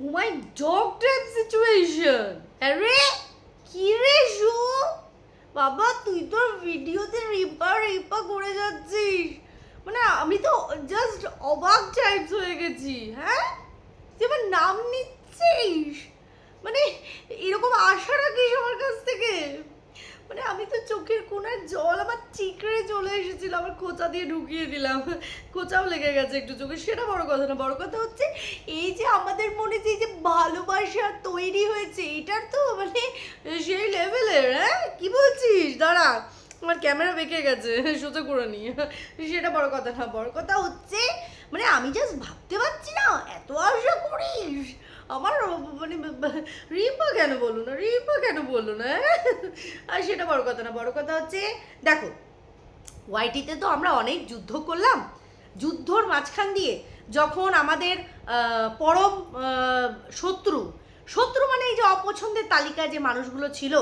মাই dog situation আরে, কি রে শু বাবা, তুই তোর ভিডিওতে রিপা রিপা করে যাচ্ছিস। মানে আমি তো জাস্ট অবাক টাইপস হয়ে গেছি হ্যাঁ? তুই আমার নাম নিচ্ছিস? মানে এরকম আশা রাখিস আমার কাছ থেকে? মানে আমি তো চোখের কোনার জল, আমার চিকড়ে চলে এসেছিল, আমার খোঁচা দিয়ে ঢুকিয়ে দিলাম। খোঁচাও লেগে গেছে একটু চোখে, সেটা বড় কথা না, বড় কথা হচ্ছে এই যে আমাদের মনে যে যে ভালোবাসা তৈরি হয়েছে, এটার তো মানে সেই লেভেলের হ্যাঁ? কি বলছিস? দাঁড়া, আমার ক্যামেরা বেঁকে গেছে, সোজা করে নি। সেটা বড় কথা না, বড় কথা হচ্ছে মানে আমি জাস্ট ভাবতে পারছি না, এত আশা করিস। আমার মানে রিম্পা কেন বলল না? রিম্পা কেন বলল না? আর সেটা বড় কথা না, বড় কথা হচ্ছে, দেখো, ওয়াইটিতে তো আমরা অনেক যুদ্ধ করলাম। যুদ্ধর মাঝখান দিয়ে যখন আমাদের পরম শত্রু শত্রু মানে এই যে অপছন্দের তালিকায় যে মানুষগুলো ছিল,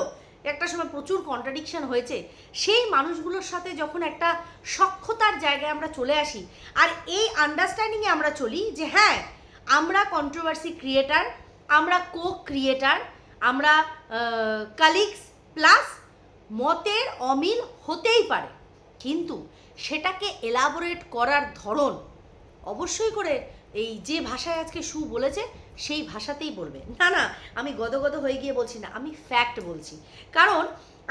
একটা সময় প্রচুর কন্ট্রাডিকশন হয়েছে। সেই মানুষগুলোর সাথে যখন একটা সক্ষতার জায়গায় আমরা চলে আসি, আর এই আন্ডারস্ট্যান্ডিংয়ে আমরা চলি যে হ্যাঁ আমরা কন্ট্রোভার্সি ক্রিয়েটার আমরা কো ক্রিয়েটার আমরা কালিগস প্লাস মতের অমিল হতেই পারে। কিন্তু সেটাকে এলাবোরেট করার ধরন অবশ্যই করে এই যে ভাষায় আজকে সু বলেছে, সেই ভাষাতেই বলবে। না না, আমি গদগদ হয়ে গিয়ে বলছি না, আমি ফ্যাক্ট বলছি। কারণ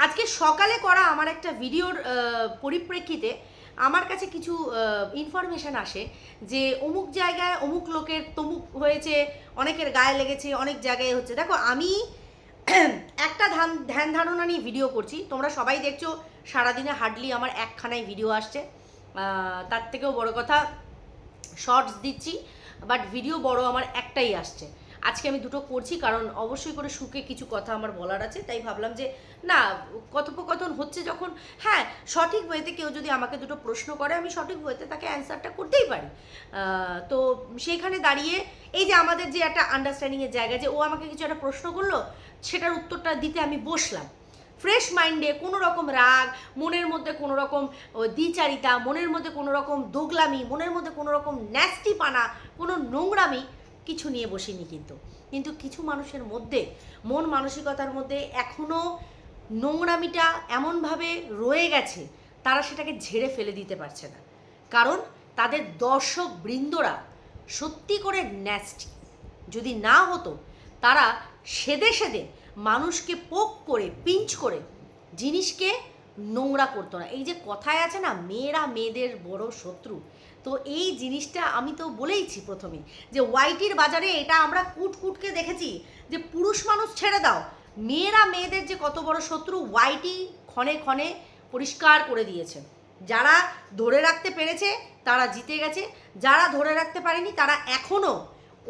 আজকে সকালে করা আমার একটা ভিডিওর পরিপ্রেক্ষিতে আমার কাছে কিছু ইনফরমেশন আসে যে অমুক জায়গায় অমুক লোকের তমুক হয়েছে, অনেকের গায়ে লেগেছে, অনেক জায়গায় হচ্ছে। দেখো, আমি একটা ধান, ধ্যান ধারণা নিয়ে ভিডিও করছি। তোমরা সবাই দেখছ, সারাদিনে হার্ডলি আমার একখানাই ভিডিও আসছে। তার থেকেও বড় কথা শর্টস দিচ্ছি বাট ভিডিও বড় আমার একটাই আসছে। আজকে আমি দুটো করছি, কারণ অবশ্যই করে সুখে কিছু কথা আমার বলার আছে, তাই ভাবলাম যে, না, কথোপকথন হচ্ছে যখন হ্যাঁ সঠিক ওয়েতে কেউ যদি আমাকে দুটো প্রশ্ন করে, আমি সঠিক ওয়েতে তাকে অ্যান্সারটা করতেই পারি। তো সেইখানে দাঁড়িয়ে এই যে আমাদের যে একটা আন্ডারস্ট্যান্ডিংয়ের জায়গা, যে ও আমাকে কিছু একটা প্রশ্ন করল, সেটার উত্তরটা দিতে আমি বসলাম। ফ্রেশ মাইন্ডে কোনো রকম রাগ, মনের মধ্যে কোনো রকম দ্বিচারিতা, মনের মধ্যে কোনো রকম দোগলামি, মনের মধ্যে কোনো রকম ন্যাস্টিপানা কোনো নোংরামি কিছু নিয়ে বসিনি কিন্তু। কিন্তু কিছু মানুষের মধ্যে, মন মানসিকতার মধ্যে এখনও নোংরামিটা এমনভাবে রয়ে গেছে, তারা সেটাকে ঝেড়ে ফেলে দিতে পারছে না। কারণ তাদের দর্শক বৃন্দরা সত্যি করে ন্যাস্টি যদি না হতো, তারা সেদে সেদে মানুষকে পোক করে, পিঞ্চ করে জিনিসকে নোংরা করতো না। এই যে কথায় আছে না, মেয়েরা মেয়েদের বড় শত্রু। তো এই জিনিসটা আমি তো বলেইছি প্রথমে যে ওয়াইটির বাজারে এটা আমরা কুট কুটকে দেখেছি যে পুরুষ মানুষ ছেড়ে দাও, মেয়েরা মেয়েদের যে কত বড় শত্রু ওয়াইটি ক্ষণে ক্ষণে পরিষ্কার করে দিয়েছে। যারা ধরে রাখতে পেরেছে তারা জিতে গেছে, যারা ধরে রাখতে পারেনি তারা এখনও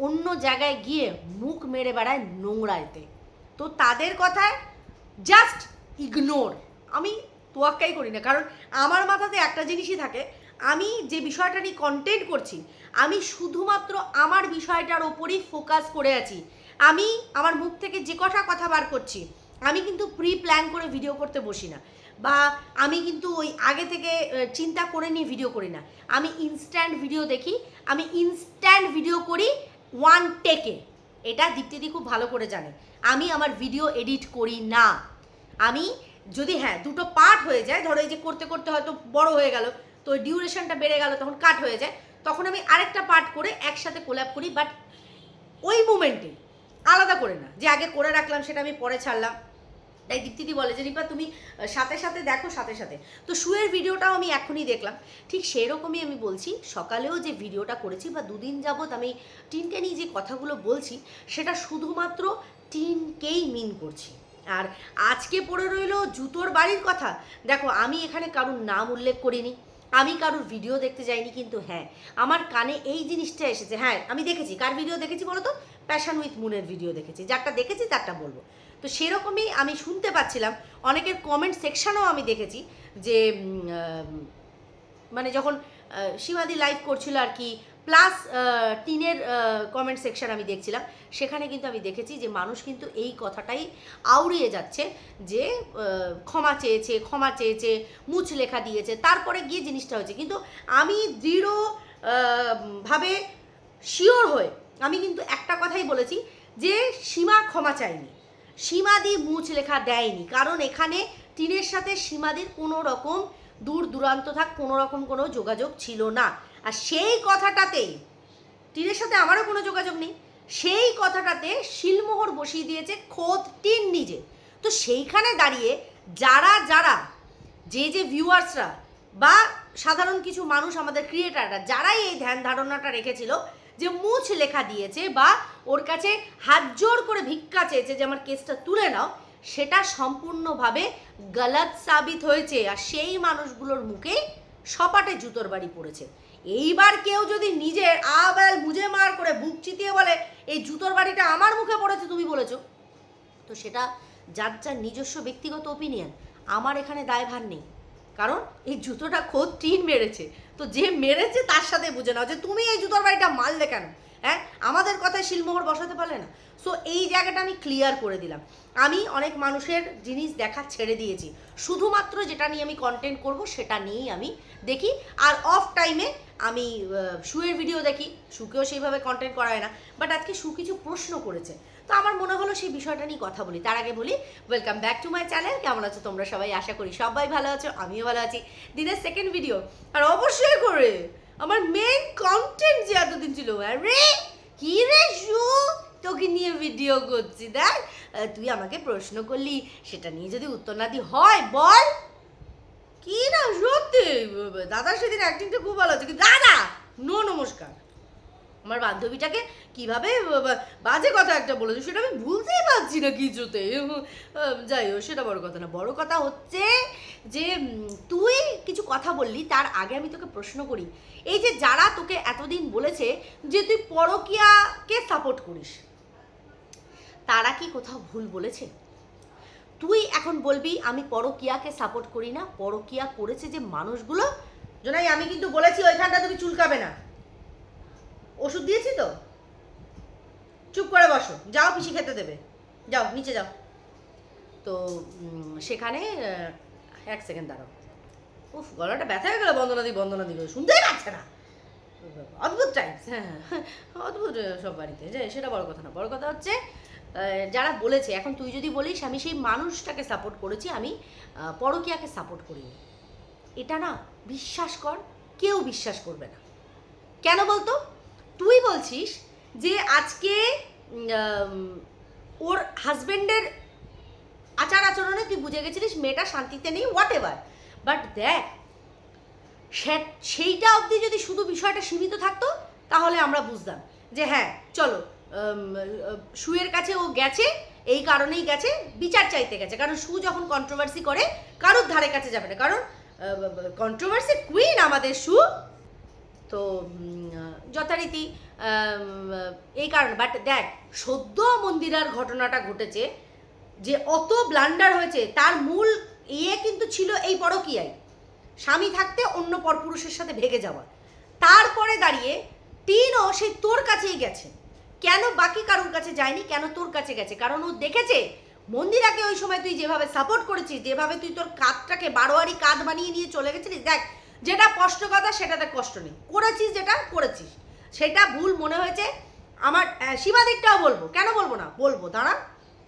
অন্য জায়গায় গিয়ে মুখ মেরে বেড়ায় নোংরাইতে। তো তাদের কথায় জাস্ট ইগনোর আমি তোয়াক্কাই করি না, কারণ আমার মাথাতে একটা জিনিসই থাকে আমি যে বিষয়টা নিয়ে কন্টেন্ট করছি, আমি শুধুমাত্র আমার বিষয়টার ওপরই ফোকাস করে আছি। আমি আমার মুখ থেকে যে কটা কথা বার করছি, আমি কিন্তু প্রি প্ল্যান করে ভিডিও করতে বসি না। বা আমি কিন্তু ওই আগে থেকে চিন্তা করে নিয়ে ভিডিও করি না। আমি ইনস্ট্যান্ট ভিডিও দেখি, আমি ইনস্ট্যান্ট ভিডিও করি ওয়ান টেকে এটা দীপ্তিদি খুব ভালো করে জানে। আমি আমার ভিডিও এডিট করি না। আমি যদি হ্যাঁ দুটো পার্ট হয়ে যায়, ধরো এই যে করতে করতে হয়তো বড় হয়ে গেল তো ডিউরেশনটা বেড়ে গেল, তখন কাট হয়ে যায়। তখন আমি আরেকটা পার্ট করে একসাথে কোল্যাপ করি বাট ওই মুমেন্টে আলাদা করে না। যে আগে করে রাখলাম, সেটা আমি পরে ছাড়লাম। তাই দীপ্তিদি বলে, যে রিপা, তুমি সাথে সাথে দেখো, সাথে সাথে। তো শুয়ের ভিডিওটাও আমি এখনই দেখলাম। ঠিক সেরকমই আমি বলছি, সকালেও যে ভিডিওটা করেছি বা দুদিন যাবৎ আমি টিনকে নিয়ে যে কথাগুলো বলছি, সেটা শুধুমাত্র টিনকেই মিন করছি। আর আজকে পড়ে রইল জুতোর বাড়ির কথা। দেখো, আমি এখানে কারুর নাম উল্লেখ করিনি। আমি কারোর ভিডিও দেখতে যাইনি কিন্তু হ্যাঁ আমার কানে এই জিনিসটা এসেছে। হ্যাঁ আমি দেখেছি। কার ভিডিও দেখেছি বলো তো প্যাশন উইথ মুনের ভিডিও দেখেছি। যারটা দেখেছি তারটা বলব। তো সেরকমই আমি শুনতে পাচ্ছিলাম। অনেকের কমেন্ট সেকশনও আমি দেখেছি যে মানে যখন সীমাদি লাইভ করছিল আর কি প্লাস টিনের কমেন্ট সেকশন আমি দেখছিলাম। সেখানে কিন্তু আমি দেখেছি যে মানুষ কিন্তু এই কথাটাই আউড়িয়ে যাচ্ছে যে ক্ষমা চেয়েছে ক্ষমা চেয়েছে, মুছ লেখা দিয়েছে, তারপরে গিয়ে জিনিসটা হয়েছে। কিন্তু আমি দৃঢ় ভাবে শিওর হয়ে আমি কিন্তু একটা কথাই বলেছি যে, সীমা ক্ষমা চায়নি সীমাদি মুছ লেখা দেয়নি। কারণ এখানে টিনের সাথে সীমাদির কোনো রকম দূর দূরান্ত থাক, কোনো রকম কোনো যোগাযোগ ছিল না। আর সেই কথাটাতেই টিনের সাথে আমারও কোনো যোগাযোগ নেই, সেই কথাটাতে শিলমোহর বসিয়ে দিয়েছে খোদ টিন নিজে। তো সেইখানে দাঁড়িয়ে যারা যারা, যে যে ভিউয়ার্সরা বা সাধারণ কিছু মানুষ আমাদের ক্রিয়েটাররা, যারাই এই ধ্যান ধারণাটা রেখেছিল যে মুছ লেখা দিয়েছে বা ওর কাছে হাত জোর করে ভিক্ষা চেয়েছে যে আমার কেসটা তুলে নাও, সেটা সম্পূর্ণভাবে গলত সাবিত হয়েছে। আর সেই মানুষগুলোর মুখে সপাটে জুতোর বাড়ি পড়েছে। এইবার কেউ যদি নিজের আবেল মুজে মার করে বুক চিতিয়ে বলে, এই জুতোর বাড়িটা আমার মুখে পড়েছে, তুমি বলেছ? তো সেটা যার যার নিজস্ব ব্যক্তিগত ওপিনিয়ন আমার এখানে দায়ভার নেই। কারণ এই জুতোটা খোদ টিন মেরেছে। তো যে মেরেছে তার সাথে বুঝে নাও যে তুমি এই জুতোর বাড়িটা মারলে কেন? হ্যাঁ? আমাদের কথায় শিলমোহর বসাতে পারলে না। সো এই জায়গাটা আমি ক্লিয়ার করে দিলাম। আমি অনেক মানুষের জিনিস দেখা ছেড়ে দিয়েছি। শুধুমাত্র যেটা নিয়ে আমি কন্টেন্ট করব, সেটা নিয়েই আমি দেখি। আর অফ টাইমে আমি শুয়ের ভিডিও দেখি। শুকেও সেইভাবে কন্টেন্ট করা হয় না। বাট আজকে শু কিছু প্রশ্ন করেছে। তো আমার মনে হলো সেই বিষয়টা নিয়ে কথা বলি। তার আগে বলি welcome back to my channel কেমন আছো তোমরা সবাই? আশা করি সবাই ভালো আছো, আমিও ভালো আছি। দিনের সেকেন্ড ভিডিও আর অবশ্যই করে, আমার মেন কন্টেন্ট যে এতদিন ছিল। আরে, কি রে শু? তোকে নিয়ে ভিডিও করছি। দেখ তুই আমাকে প্রশ্ন করলি, সেটা নিয়ে যদি উত্তর না দি হয়, বল। কি না সত্যি? দাদার সেদিন অ্যাক্টিংটা খুব ভালো আছে কিন্তু দাদা নো নমস্কার। আমার বান্ধবীটাকে কীভাবে বাজে কথা একটা বলেছে, সেটা আমি ভুলতেই পারছি না কিছুতে। যাই হোক, সেটা বড় কথা না। বড় কথা হচ্ছে যে তুই কিছু কথা বললি, তার আগে আমি তোকে প্রশ্ন করি। এই যে যারা তোকে এতদিন বলেছে যে তুই পরকিয়াকে সাপোর্ট করিস, তারা কি কোথাও ভুল বলেছে? তুই এখন বলবি আমি পরকিয়াকে সাপোর্ট করি না পরকিয়া করেছে যে মানুষগুলো। জোনাই আমি কিন্তু বলেছি ওইখানটা তুমি চুলকাবে না। ওষুধ দিয়েছি তো? চুপ করে বসো। যাও পিসি খেতে দেবে। যাও নিচে যাও। তো সেখানে এক সেকেন্ড দাঁড়াও। উফ গলাটা ব্যথা হয়ে গেল বন্দনা দি বন্দনা দি শুনতেই পাচ্ছে না। অদ্ভুত টাইমস হ্যাঁ হ্যাঁ, অদ্ভুত সব বাড়িতে। যে সেটা বড় কথা না। বড় কথা হচ্ছে যারা বলেছে, এখন তুই যদি বলিস, আমি সেই মানুষটাকে সাপোর্ট করেছি, আমি পরকীয়াকে সাপোর্ট করিনি। এটা না, বিশ্বাস কর, কেউ বিশ্বাস করবে না। কেন বলতো? তুই বলছিস যে আজকে ওর হাজবেন্ডের আচার আচরণে তুই বুঝে গেছিলিস, মেয়েটা শান্তিতে নেই হোয়াট এভার বাট দেখ সেইটা অবধি যদি শুধু বিষয়টা সীমিত থাকতো, তাহলে আমরা বুঝতাম যে হ্যাঁ চলো সুয়ের কাছে ও গেছে, এই কারণেই গেছে, বিচার চাইতে গেছে। কারণ সু যখন কন্ট্রোভার্সি করে, কারোর ধারে কাছে যাবে না। কারণ কন্ট্রোভার্সি কুইন আমাদের সু। তো যথারীতি এই কারণে। বাট দেখ, সদ্য মন্দিরার ঘটনাটা ঘটেছে, যে অত ব্লান্ডার হয়েছে, তার মূল ইয়ে কিন্তু ছিল এই পরকীয়াই স্বামী থাকতে অন্য পরপুরুষের সাথে ভেগে যাওয়া। তারপরে দাঁড়িয়ে টিনও সেই তোর কাছেই গেছে। কেন বাকি কারোর কাছে যায়নি? কেন তোর কাছে গেছে? কারণ ও দেখেছে, মন্দিরাকে ওই সময় তুই যেভাবে সাপোর্ট করেছিস, যেভাবে তুই তোর কাঁধটাকে বারোয়ারি কাঁধ বানিয়ে নিয়ে চলে গেছিলিস, দেখ, যেটা কষ্ট কথা সেটাতে কষ্ট নেই। করেছিস যেটা, করেছিস। সেটা ভুল মনে হয়েছে। আমার সীমাদিকটাও বলব। কেন বলব না? বলব, দাঁড়া।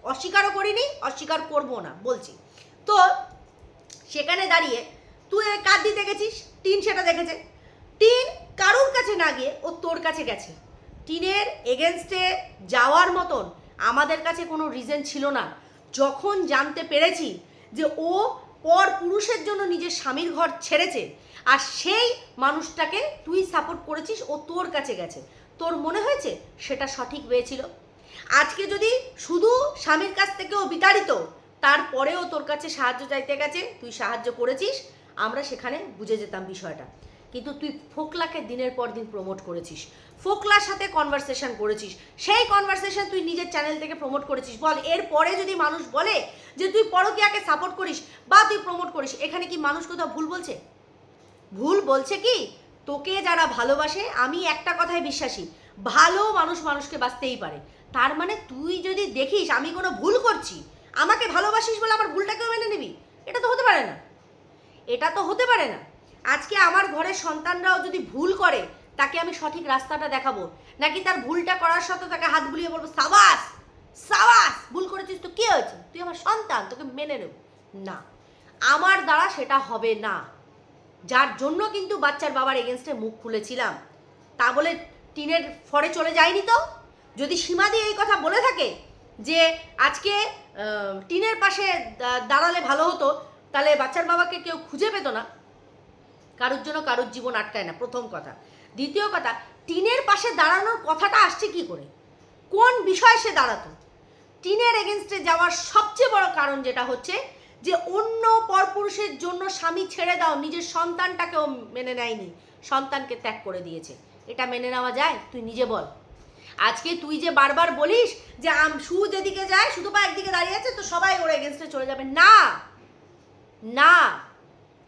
অস্বীকারও করিনি, অস্বীকার করব না, বলছি। তো, সেখানে দাঁড়িয়ে তুই কাঁধ দিতে গেছিস, টিন সেটা দেখেছে। টিন কারোর কাছে না গিয়ে ও তোর কাছে গেছে। টিনের এগেনস্টে যাওয়ার মতন আমাদের কাছে কোনো রিজন ছিল না। যখন জানতে পেরেছি যে ও পর পুরুষের জন্য নিজের স্বামীর ঘর ছেড়েছে আর সেই মানুষটাকে তুই সাপোর্ট করেছিস, ও তোর কাছে গেছে। তোর মনে হয়েছে সেটা সঠিক হয়েছিল? আজকে যদি শুধু স্বামীর কাছ থেকেও বিতাড়িত, তারপরেও তোর কাছে সাহায্য চাইতে গেছে, তুই সাহায্য করেছিস, আমরা সেখানে বুঝে যেতাম বিষয়টা। কিন্তু তুই ফোকলাকে দিনের পর দিন প্রমোট করেছিস। ফোকলার সাথে কনভারসেশন করেছিস। সেই কনভারসেশন তুই নিজের চ্যানেল থেকে প্রমোট করেছিস। বল, এরপরে যদি মানুষ বলে যে তুই পরকিয়াকে সাপোর্ট করিস বা তুই প্রমোট করিস, এখানে কি মানুষ কোথাও ভুল বলছে? ভুল বলছে কি? তোকে যারা ভালোবাসে, আমি একটা কথায় বিশ্বাসী, ভালো মানুষ মানুষকে বাঁচতেই পারে। তার মানে তুই যদি দেখিস আমি কোনো ভুল করছি, আমাকে ভালোবাসিস বলে আমার ভুলটাকেও মেনে নিবি? এটা তো হতে পারে না। এটা তো হতে পারে না। আজকে আমার ঘরের সন্তানরাও যদি ভুল করে, তাকে আমি সঠিক রাস্তাটা দেখাবো। নাকি তার ভুলটা করার সাথে তাকে হাত বুলিয়ে বলব, সাবাস সাবাস, ভুল করেছিস তো, কি হয়েছে? তুই আমার সন্তান, তোকে মেনে নেব। না, আমার দ্বারা সেটা হবে না। যার জন্য কিন্তু বাচ্চার বাবার এগেনস্টে মুখ খুলেছিলাম। তা বলে টিনের ফরে চলে যায়নি তো? যদি সীমা দিয়ে এই কথা বলে থাকে যে, আজকে টিনের পাশে দাঁড়ালে ভালো হতো, তাহলে বাচ্চার বাবাকে কেউ খুঁজে পেতো না। কারোর জন্য কারোর জীবন আটকায় না, প্রথম কথা। দ্বিতীয় কথা, টিনের পাশে দাঁড়ানোর কথাটা আসছে কি করে? কোন বিষয়ে সে দাঁড়াতো? টিনের এগেনস্টে যাওয়ার সবচেয়ে বড় কারণ যেটা হচ্ছে যে অন্য পরপুরুষের জন্য স্বামী ছেড়ে দাও, নিজের সন্তানটাকেও মেনে নেয়নি, সন্তানকে ত্যাগ করে দিয়েছে। এটা মেনে নেওয়া যায়? তুই নিজে বল। আজকে তুই যে বারবার বলিস যে আম সু যেদিকে যায় শুধু পা একদিকে দাঁড়িয়ে আছে, তো সবাই ওর এগেনস্টে চলে যাবে। না! না!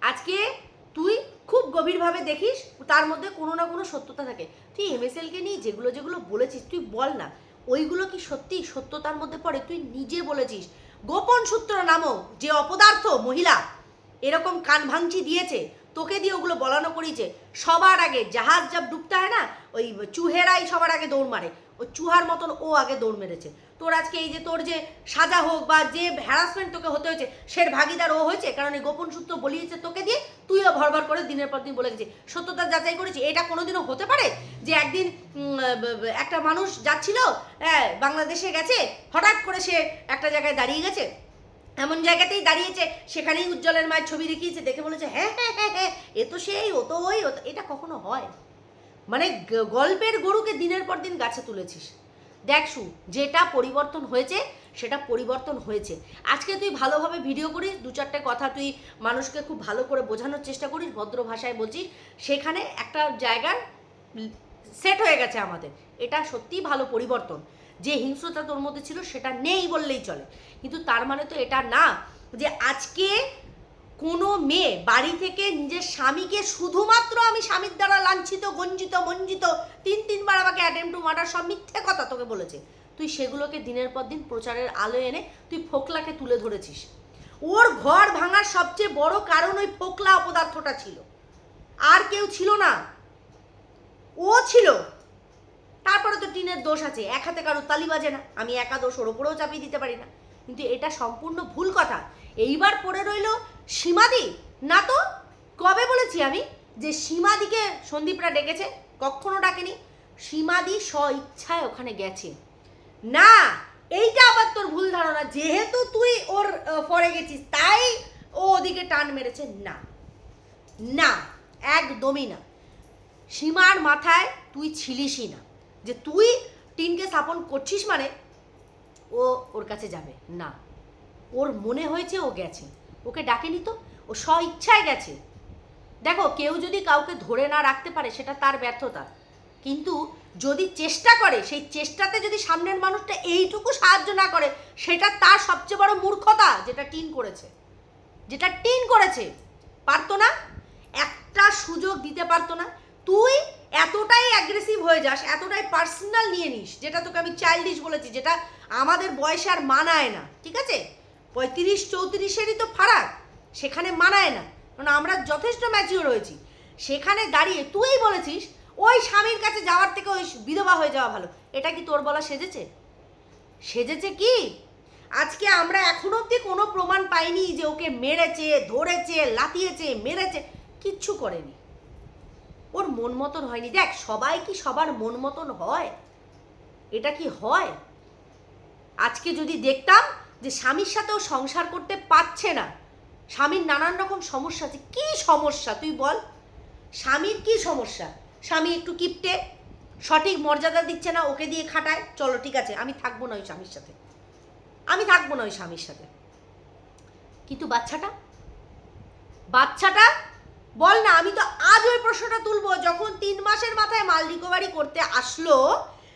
আজকে তুই খুব গভীরভাবে দেখিস, তার মধ্যে কোনো না কোনো সত্যতা থাকে। তুই এমএসএলকে নিয়ে যেগুলো যেগুলো বলেছিস, তুই বল না। ওইগুলো কি সত্যি? সত্যতার মধ্যে পড়ে, তুই নিজে বলেছিস। গোপন সূত্র নামক যে অপদার্থ মহিলা এরকম কান ভাঙচি দিয়েছে, তোকে দিয়ে ওগুলো বলানো করিয়েছে। সবার আগে জাহাজ যাব ডুবতে হয় না? ওই চুহেরাই সবার আগে দৌড় মারে। ওই চুহার মতন ও আগে দৌড় মেরেছে। তোর আজকে এই যে তোর যে সাজা হোক বা যে হ্যারাসমেন্ট তোকে হতে হয়েছে, সের ভাগিদার ও হয়েছে? কারণ এই গোপন সূত্র বলিয়েছে তোকে দিয়ে, তুইও ভরভর করে দিনের পর দিন বলে গেছিস সত্যতা যাচাই করেছি এটা কোনোদিনও হতে পারে যে একদিন একটা মানুষ যাচ্ছিল হ্যাঁ বাংলাদেশে গেছে, হঠাৎ করে সে একটা জায়গায় দাঁড়িয়ে গেছে। এমন জায়গাতেই দাঁড়িয়েছে, সেখানেই উজ্জ্বলের মায়ের ছবি দেখিয়েছে, দেখে বলেছে হ্যাঁ হ্যাঁ হ্যাঁ হ্যাঁ এ তো সেই, ও তো ওই, ও তো-" এটা কখনো হয়? মানে গল্পের গরুকে দিনের পর দিন গাছে তুলেছিস। দেখ শু যেটা পরিবর্তন হয়েছে, সেটা পরিবর্তন হয়েছে। আজকে তুই ভালোভাবে ভিডিও করিস, দু চারটে কথা তুই মানুষকে খুব ভালো করে বোঝানোর চেষ্টা করিস, ভদ্র ভাষায় বলছিস। সেখানে একটা জায়গার সেট হয়ে গেছে আমাদের। এটা সত্যিই ভালো পরিবর্তন। যে হিংস্রতা তোর মধ্যে ছিল, সেটা নেই বললেই চলে। কিন্তু তার মানে তো এটা না, যে আজকে কোনো মেয়ে বাড়ি থেকে নিজের স্বামীকে শুধুমাত্র আমি স্বামীর দ্বারা লাঞ্ছিত, গঞ্জিত বঞ্চিত তিন তিনবার আমাকে অ্যাটেম্প টু মার্ডার সব মিথ্যে কথা তোকে বলেছে। তুই সেগুলোকে দিনের পর দিন প্রচারের আলো এনে তুই ফোকলাকে তুলে ধরেছিস। ওর ঘর ভাঙার সবচেয়ে বড় কারণ ওই ফোকলা অপদার্থটা ছিল। আর কেউ ছিল না। ও ছিল। তারপরে তো টিনের দোষ আছে। এক হাতে কারও তালি বাজে না। আমি একা দোষ ওর ওপরেও চাপিয়ে দিতে পারি না। কিন্তু এটা সম্পূর্ণ ভুল কথা। এইবার পড়ে রইল সীমাদি? না তো, কবে বলেছি আমি যে সীমাদিকে সন্দীপরা ডেকেছে? কখনো ডাকেনি। সীমাদি স্ব ইচ্ছায় ওখানে গেছে। না, এইটা আবার তোর ভুল ধারণা। যেহেতু তুই ওর পরে গেছিস, তাই ও ওদিকে টান মেরেছে। না না, একদমই না। সীমার মাথায় তুই ছিলিসই না। যে তুই টিনকে স্থাপন করছিস মানে ও ওর কাছে যাবে। না, ওর মনে হয়েছে ও গেছে। ওকে ডাকেনি তো? ও স্ব ইচ্ছায় গেছে। দেখো, কেউ যদি কাউকে ধরে না রাখতে পারে, সেটা তার ব্যর্থতা। কিন্তু যদি চেষ্টা করে, সেই চেষ্টাতে যদি সামনের মানুষটা এইটুকু সাহায্য না করে, সেটা তার সবচেয়ে বড় মূর্খতা, যেটা টিন করেছে। যেটা টিন করেছে। পারতো না? একটা সুযোগ দিতে পারতো না। তুই এতটাই অ্যাগ্রেসিভ হয়ে যাস, এতটাই পার্সোনাল নিয়ে নিস, যেটা তোকে আমি চাইল্ডিশ বলেছি, যেটা আমাদের বয়সে আর মানায় না। ঠিক আছে? পঁয়ত্রিশ চৌত্রিশেরই তো ফারাক। সেখানে মানায় না। কারণ আমরা যথেষ্ট ম্যাচিওর হয়েছি সেখানে দাঁড়িয়ে তুই বলেছিস, ওই স্বামীর কাছে যাওয়ার থেকে ওই বিধবা হয়ে যাওয়া ভালো। এটা কি তোর বলা সেজেছে? সেজেছে কি? আজকে আমরা এখনও অবধি কোনো প্রমাণ পাইনি যে ওকে মেরেছে, ধরেছে লাতিয়েছে মেরেছে। কিচ্ছু করেনি। ওর মন মতন হয়নি। দেখ, সবাই কি সবার মন মতন হয়? এটা কি হয়? আজকে যদি দেখতাম যে স্বামীর সাথেও সংসার করতে পারছে না। স্বামীর নানান রকম সমস্যা আছে। কি সমস্যা? তুই বল। স্বামীর কি সমস্যা? স্বামী একটু কিপটে, সঠিক মর্যাদা দিচ্ছে না, ওকে দিয়ে খাটায়। চলো, ঠিক আছে, আমি থাকব না ওই স্বামীর সাথে। আমি থাকব না ওই স্বামীর সাথে। কিন্তু বাচ্চাটা? বাচ্চাটা? বল না, আমি তো আজ ওই প্রশ্নটা তুলবো। যখন তিন মাসের মাথায় মাল রিকভারি করতে আসলো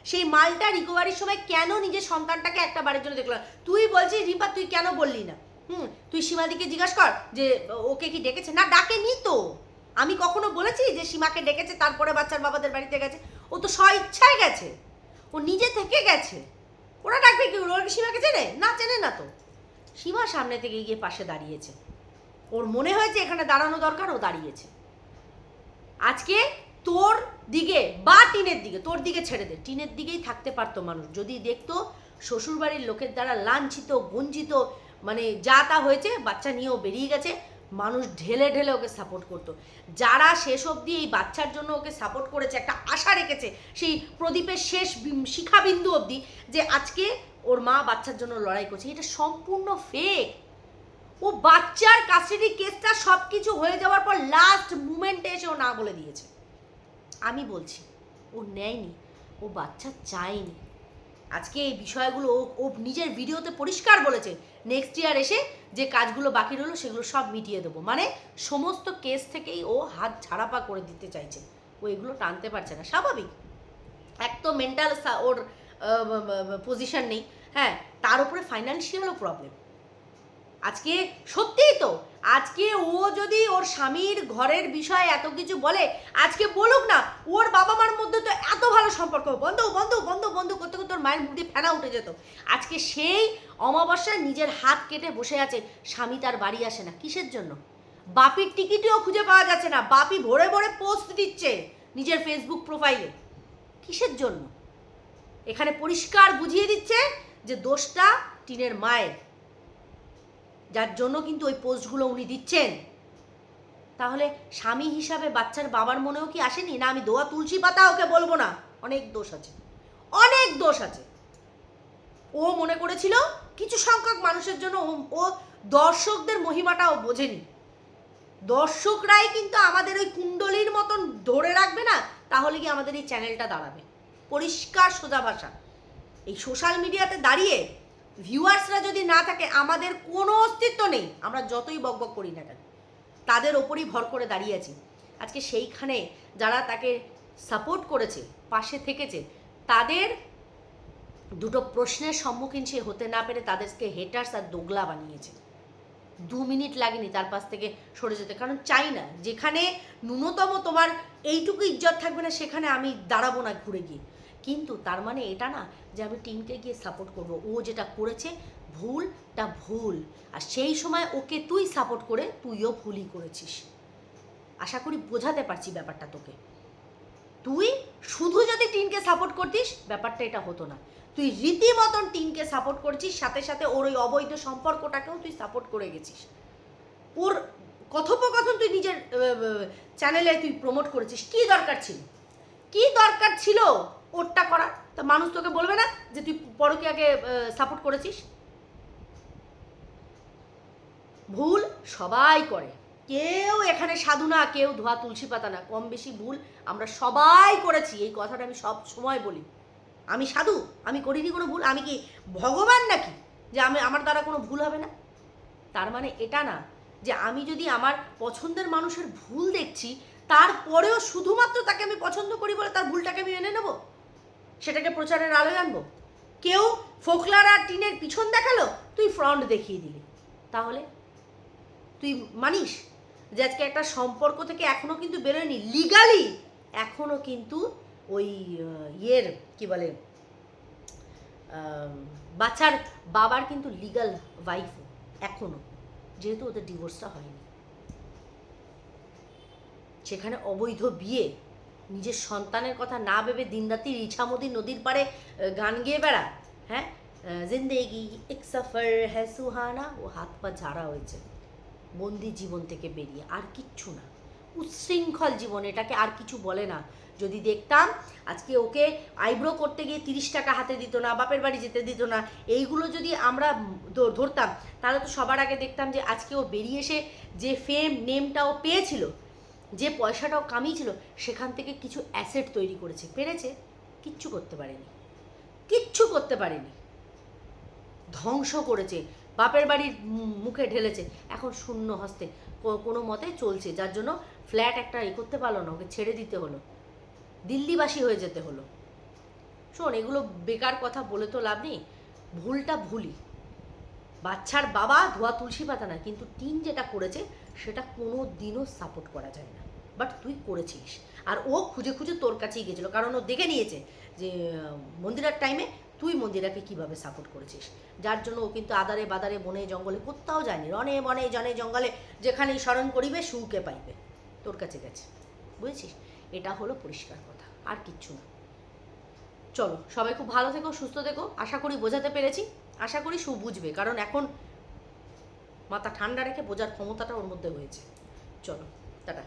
সেই মালটা রিকভারির সময় কেন নিজের সন্তানটাকে একটা বারের জন্য দেখল তুই বলছিস, রিম্পা, তুই কেন বললি না? হুম, তুই সীমাদিকে জিজ্ঞাসা কর যে, ওকে কি ডেকেছে? না, ডাকেনি তো। আমি কখনো বলেছি যে সীমাকে ডেকেছে, তারপরে বাচ্চার বাবাদের বাড়িতে গেছে। ও তো স্ব ইচ্ছায় গেছে। ও নিজে থেকে গেছে। ওরা ডাকবে কি? ওরা সীমাকে চেনে? না চেনে না তো। সীমা সামনে থেকে গিয়ে পাশে দাঁড়িয়েছে। ওর মনে হয়েছে এখানে দাঁড়ানো দরকার, ও দাঁড়িয়েছে। আজকে তোর দিকে বা টিনের দিকে, তোর দিকে ছেড়ে দে। টিনের দিকেই থাকতে পারতো মানুষ। যদি দেখতো শ্বশুরবাড়ির লোকের দ্বারা লাঞ্ছিত বঞ্চিত মানে যা তা হয়েছে, বাচ্চা নিয়েও বেরিয়ে গেছে, মানুষ ঢেলে ঢেলে ওকে সাপোর্ট করতো। যারা শেষ অবধি এই বাচ্চার জন্য ওকে সাপোর্ট করেছে, একটা আশা রেখেছে, সেই প্রদীপের শেষ শিখাবিন্দু অবধি যে আজকে ওর মা বাচ্চার জন্য লড়াই করছে, এটা সম্পূর্ণ ফেক ও বাচ্চার কাস্টাডি কেসটা সব কিছু হয়ে যাওয়ার পর লাস্ট মুমেন্টে এসে ও না বলে দিয়েছে। আমি বলছি, ও নেয়নি, ও বাচ্চা চায়নি। আজকে এই বিষয়গুলো ও ও নিজের ভিডিওতে পরিষ্কার বলেছে নেক্সট ইয়ার এসে যে কাজগুলো বাকি রইল সেগুলো সব মিটিয়ে দেবো। মানে সমস্ত কেস থেকেই ও হাত ছাড়াপা করে দিতে চাইছে। ও এগুলো টানতে পারছে না। স্বাভাবিক। এক তো মেন্টাল ওর পজিশন নেই। হ্যাঁ তার উপরে ফাইন্যান্সিয়ালও প্রবলেম আজকে সত্যিই তো, আজকে ও যদি ওর স্বামীর ঘরের বিষয়ে এত কিছু বলে, আজকে বলুক না, ওর বাবা মার মধ্যে তো এত ভালো সম্পর্ক। বন্ধু বন্ধু বন্ধু বন্ধু করতে করতে ওর মায়ের মুখ ফেনা উঠে যেত। আজকে সেই অমাবস্যায় নিজের হাত কেটে বসে আছে, স্বামী তার বাড়ি আসে না। কিসের জন্য? বাপির টিকিটও খুঁজে পাওয়া যাচ্ছে না। বাপি ভরে ভরে পোস্ট দিচ্ছে নিজের ফেসবুক প্রোফাইলে কিসের জন্য? এখানে পরিষ্কার বুঝিয়ে দিচ্ছে যে দোষটা টিনের মায়ের। যার জন্য কিন্তু ওই পোস্টগুলো উনি দিচ্ছেন। তাহলে স্বামী হিসাবে বাচ্চার বাবার মনেও কি আসেনি? না, আমি দোয়া তুলসী পাতা, ওকে বলব না। অনেক দোষ আছে। অনেক দোষ আছে। ও মনে করেছিল কিছু সংখ্যক মানুষের জন্য ও- দর্শকদের মহিমাটাও বোঝেনি। দর্শকরাই কিন্তু আমাদের ওই কুণ্ডলির মতন ধরে রাখবে না, তাহলে কি আমাদের এই চ্যানেলটা দাঁড়াবে? পরিষ্কার সোজা ভাষা। এই সোশ্যাল মিডিয়াতে দাঁড়িয়ে ভিউয়ার্সরা যদি না থাকে, আমাদের কোনো অস্তিত্ব নেই। আমরা যতই বকবক করি না কেন, তাদের ওপরই ভর করে দাঁড়িয়ে আছি। আজকে সেইখানে যারা তাকে সাপোর্ট করেছে, পাশে থেকেছে, তাদের দুটো প্রশ্নের সম্মুখীন সে হতে না পেরে তাদেরকে হেটার্স আর দোগলা বানিয়েছে। দু মিনিট লাগেনি তার পাশ থেকে সরে যেতে, কারণ চাই না, যেখানে ন্যূনতম তোমার এইটুকু ইজ্জত থাকবে না, সেখানে আমি দাঁড়াবো না ঘুরে গিয়ে। কিন্তু তার মানে এটা না যে আমি টিমকে গিয়ে সাপোর্ট করব। ও যেটা করেছে, ভুলটা ভুল। আর সেই সময় ওকে তুই সাপোর্ট করে তুইও ভুলই করেছিস। আশা করি বোঝাতে পারছি ব্যাপারটা তোকে। তুই শুধু যদি টিনকে সাপোর্ট করতিস, ব্যাপারটা এটা হতো না। তুই রীতিমতন টিনকে সাপোর্ট করছিস, সাথে সাথে ওর ওই অবৈধ সম্পর্কটাকেও তুই সাপোর্ট করে গেছিস। ওর কথোপকথন তুই নিজের চ্যানেলে তুই প্রমোট করেছিস। কি দরকার ছিল? কি দরকার ছিল? ওরটা করার তা মানুষ তোকে বলবে না যে তুই পরকে আগে সাপোর্ট করেছিস? ভুল সবাই করে। কেউ এখানে সাধু না, কেউ ধোয়া তুলসী পাতা না। কম বেশি ভুল আমরা সবাই করেছি। এই কথাটা আমি সব সময় বলি। আমি সাধু, আমি করিনি কোনো ভুল। আমি কি ভগবান নাকি? যে আমি, আমার দ্বারা কোনো ভুল হবে না? তার মানে এটা না যে আমি যদি আমার পছন্দের মানুষের ভুল দেখছি, তারপরেও শুধুমাত্র তাকে আমি পছন্দ করি বলে তার ভুলটাকে আমি এনে নেব? সেটাকে প্রচারের আলোয় আনব। কেউ ফোকলার আর টিনের পিছন দেখাল, তুই ফ্রন্ট দেখিয়ে দিলি। তাহলে? তুই মানিস যে আজকে একটা সম্পর্ক থেকে এখনও কিন্তু বেরোয়নি লিগালি এখনও কিন্তু ওই ইয়ের কি বলে বাচ্চার বাবার কিন্তু লিগাল ওয়াইফ এখনও, যেহেতু ওদের ডিভোর্সটা হয়নি। সেখানে অবৈধ বিয়ে নিজের সন্তানের কথা না ভেবে দিনরাতি ইছামতি নদীর পাড়ে গান গেয়ে বেড়া হ্যাঁ? জিন্দেগি এক সফর হ্যাঁ সুহানা। ও হাত পা ঝাড়া হয়েছে। বন্দি জীবন থেকে বেরিয়ে আর কিচ্ছু না। উচ্ছৃঙ্খল জীবন, এটাকে আর কিছু বলে না। যদি দেখতাম আজকে ওকে আইব্রো করতে গিয়ে তিরিশ টাকা হাতে দিত না, বাপের বাড়ি যেতে দিত না, এইগুলো যদি আমরা ধরতাম, তাহলে তো সবার আগে দেখতাম যে আজকে ও বেরিয়ে এসে যে ফেম নেমটা ও পেয়েছিল যে পয়সাটাও কামিয়েছিল, সেখান থেকে কিছু অ্যাসেট তৈরি করেছে। পেরেছে? কিচ্ছু করতে পারেনি। কিচ্ছু করতে পারেনি। ধ্বংস করেছে। বাপের বাড়ির মুখে ঢেলেছে। এখন শূন্য হস্তে। কোনো মতে চলছে। যার জন্য ফ্ল্যাট একটা এ করতে পারল না, ওকে ছেড়ে দিতে হলো। দিল্লিবাসী হয়ে যেতে হলো। শোন, এগুলো বেকার কথা বলে তো লাভ নেই। ভুলটা ভুলই। বাচ্চার বাবা ধোয়া তুলসী পাতা না, কিন্তু টিন যেটা করেছে সেটা কোনো দিনও সাপোর্ট করা যায় না। বাট তুই করেছিস। আর ও খুঁজে খুঁজে তোর কাছেই গেছিল কারণ ও দেখে নিয়েছে যে মন্দিরার টাইমে তুই মন্দিরাকে কীভাবে সাপোর্ট করেছিস। যার জন্য ও কিন্তু আদারে বাদারে বনে জঙ্গলে কোথাও যায়নি। রনে বনে জনে জঙ্গলে যেখানেই স্মরণ করিবে, সুখে পাইবে। তোর কাছে গেছে। বুঝেছিস? এটা হলো পরিষ্কার কথা। আর কিচ্ছু না। চলো, সবাই খুব ভালো থেকো, সুস্থ থেকো। আশা করি বোঝাতে পেরেছি। আশা করি সু, বুঝবে। কারণ এখন মাথা ঠান্ডা রেখে বোঝার ক্ষমতাটা ওর মধ্যে হয়েছে। চলো টাটা।